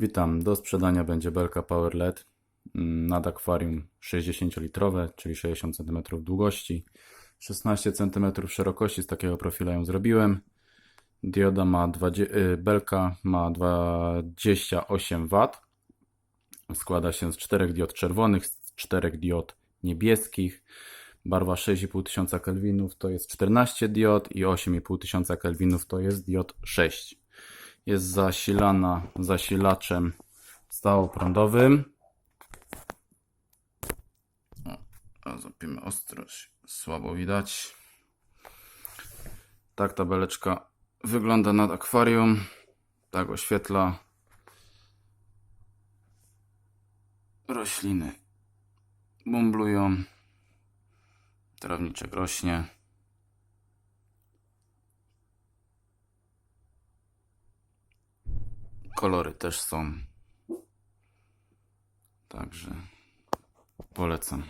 Witam. Do sprzedania będzie belka Power LED mm, nad akwarium 60-litrowe, czyli 60 cm długości, 16 cm szerokości. Z takiego profilu ją zrobiłem. Dioda ma 20, y, belka ma 28 W. Składa się z 4 diod czerwonych, z 4 diod niebieskich. Barwa 6500 kelwinów to jest 14 diod i 8500 kelwinów to jest diod 6 jest zasilana zasilaczem stałoprądowym. Zapimy ostrość, słabo widać. Tak ta beleczka wygląda nad akwarium. Tak oświetla rośliny. Bumblują. Trawniczek rośnie. Kolory też są. Także polecam.